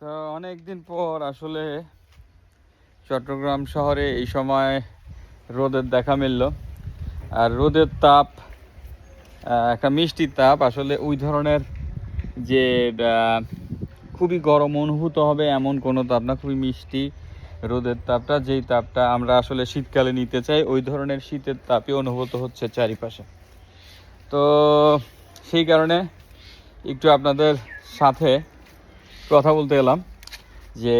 তো অনেক দিন পর আসলে চট্টগ্রাম শহরে এই সময় রোদের দেখা মিলল। আর রোদের তাপ একটা মিষ্টি তাপ আসলে ওই ধরনের যে খুবই গরম অনুভূত হবে এমন কোনো তাপ না, খুবই মিষ্টি রোদের তাপটা। যেই তাপটা আমরা আসলে শীতকালে নিতে চাই, ওই ধরনের শীতের তাপই অনুভূত হচ্ছে চারিপাশে। তো সেই কারণে একটু আপনাদের সাথে কথা বলতে এলাম যে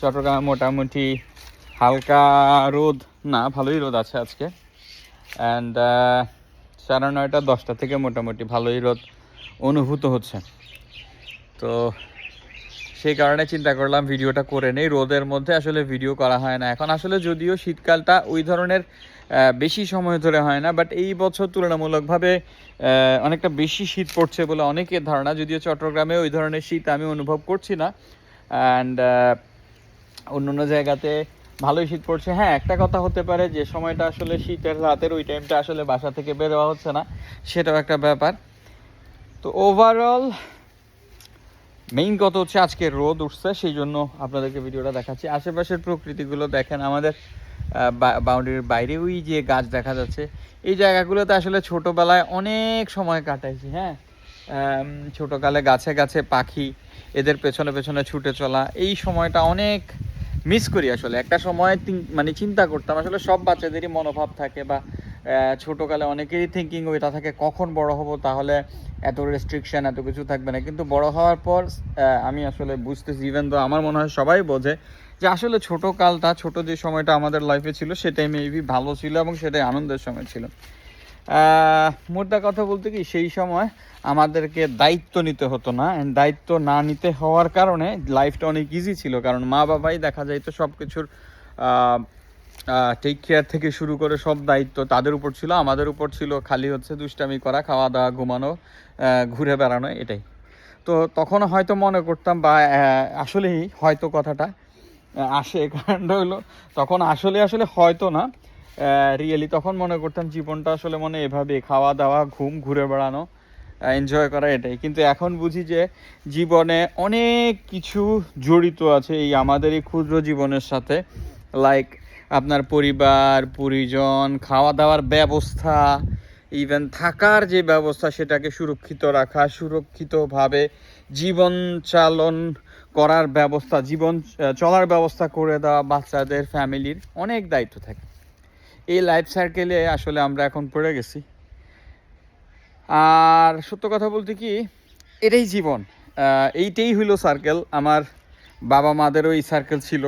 চট্টগ্রাম মোটামুটি হালকা রোদ, না, ভালোই রোদ আছে আজকে। অ্যান্ড সাড়ে নয়টা, দশটা থেকে মোটামুটি ভালোই রোদ অনুভূত হচ্ছে। তো সেই কারণে চিন্তা করলাম ভিডিওটা করে নেই। রোদের মধ্যে আসলে ভিডিও করা হয় না। এখন আসলে যদিও শীতকালটা ওই ধরনের বেশি সময় ধরে হয় না বাট এই বছর তুলনামূলকভাবে অনেকটা বেশি শীত পড়ছে বলে অনেকের ধারণা, যদিও চট্টগ্রামে ওই ধরনের শীত আমি অনুভব করছি না। অ্যান্ড অন্য অন্য জায়গাতে ভালোই শীত পড়ছে। হ্যাঁ একটা কথা হতে পারে যে সময়টা আসলে শীতের রাতের ওই টাইমটা আসলে বাসা থেকে বের হওয়া হচ্ছে না, সেটাও একটা ব্যাপার। তো ওভারঅল মেইন কথা হচ্ছে আজকে রোদ উঠছে, সেই জন্য আপনাদেরকে ভিডিওটা দেখাচ্ছি। আশেপাশের প্রকৃতিগুলো দেখেন, আমাদের বাউন্ডারির বাইরে ওই যে গাছ দেখা যাচ্ছে। এই জায়গাগুলোতে আসলে ছোটোবেলায় অনেক সময় কাটাইছি হ্যাঁ? ছোটোকালে গাছে গাছে পাখি, এদের পেছনে পেছনে ছুটে চলা, এই সময়টা অনেক মিস করি আসলে। একটা সময় মানে চিন্তা করতাম, আসলে সব বাচ্চাদেরই মনোভাব থাকে বা ছোটকালে অনেকেরই থিঙ্কিং ওইটা থাকে, কখন বড় হব, তাহলে এত রেস্ট্রিকশন এত কিছু থাকবে না। কিন্তু বড় হওয়ার পর আমি আসলে বুঝতেছি ইভেন তো আমার মনে হয় সবাই বোঝে, যে আসলে ছোট কালটা ছোট যে সময়টা আমাদের লাইফে ছিল, সেটাই মেবি ভালো ছিল এবং সেটাই আনন্দের সময় ছিল। মোদ্দা কথা বলতে কি, সেই সময় আমাদেরকে দায়িত্ব নিতে হতো না দায়িত্ব না নিতে হওয়ার কারণে লাইফটা অনেক ইজি ছিল, কারণ মা বাবাই দেখা যায় তো সব কিছুর টেক কেয়ার থেকে শুরু করে সব দায়িত্ব তাদের উপর ছিল। আমাদের উপর ছিল খালি হচ্ছে দুষ্টামি করা খাওয়া দাওয়া ঘুমানো ঘুরে বেড়ানো, এটাই। তো তখন হয়তো মনে করতাম বা আসলেই হয়তো কথাটা আসে কারণটা হলো, তখন আসলে আসলে হয়তো না রিয়েলি তখন মনে করতাম জীবনটা আসলে মনে এভাবে খাওয়া দাওয়া ঘুম, ঘুরে বেড়ানো এনজয় করা এটাই। কিন্তু এখন বুঝি যে জীবনে অনেক কিছু জড়িত আছে এই আমাদের এই ক্ষুদ্র জীবনের সাথে লাইক আপনার পরিবার, পরিজন খাওয়া দাওয়ার ব্যবস্থা ইভেন থাকার যে ব্যবস্থা সেটাকে সুরক্ষিত রাখা, সুরক্ষিতভাবে জীবন চালন করার ব্যবস্থা, জীবন চলার ব্যবস্থা করে দেওয়া বাচ্চাদের ফ্যামিলির অনেক দায়িত্ব থাকে। এই লাইফ সার্কেলে আসলে আমরা এখন পড়ে গেছি। আর সত্য কথা বলতে কি, এটাই জীবন। এইটাই হইল সার্কেল আমার বাবা মাদেরও এই সার্কেল ছিল।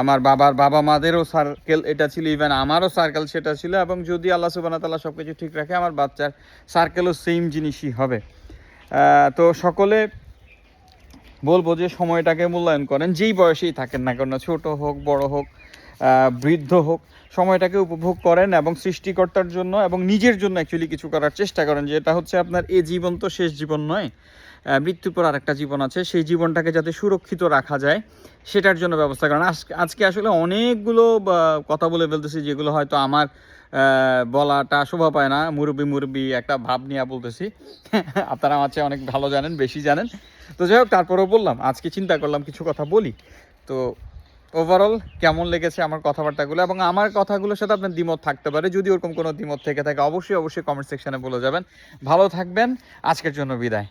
আমার বাবার বাবা মাদেরও সার্কেল এটা ছিল ইভেন আমারও সার্কেল সেটা ছিল এবং যদি আল্লাহ সুবানা তাল্লাহ সব কিছু ঠিক রাখে, আমার বাচ্চার সার্কেলও সেম জিনিসই হবে। তো সকলে বলব যে সময়টাকে মূল্যায়ন করেন, যেই বয়সেই থাকেন না কেন, ছোট হোক, বড় হোক বৃদ্ধ হোক, সময়টাকে উপভোগ করেন এবং সৃষ্টিকর্তার জন্য এবং নিজের জন্য অ্যাকচুয়ালি কিছু করার চেষ্টা করেন, যেটা হচ্ছে আপনার এ জীবন তো শেষ জীবন নয় মৃত্যুর পর আরেকটা জীবন আছে, সেই জীবনটাকে যাতে সুরক্ষিত রাখা যায়, সেটার জন্য ব্যবস্থা করেন। আজ- আজকে আসলে অনেকগুলো কথা বলে ফেলতেছি, যেগুলো হয়তো আমার বলাটা শোভা পায় না, মুরব্বি মুরব্বি একটা ভাব নিয়ে বলতেছি, আপনারা আমার চেয়ে অনেক ভালো জানেন, বেশি জানেন। তো যাই হোক, তারপরেও বললাম, আজকে চিন্তা করলাম কিছু কথা বলি। তো ওভারঅল কেমন লেগেছে আমার কথাবার্তাগুলো এবং আমার কথাগুলোর সাথে আপনার দ্বিমত থাকতে পারে। যদি ওরকম কোনো দ্বিমত থেকে থাকে, অবশ্যই অবশ্যই কমেন্ট সেকশানে বলে যাবেন। ভালো থাকবেন। আজকের জন্য বিদায়।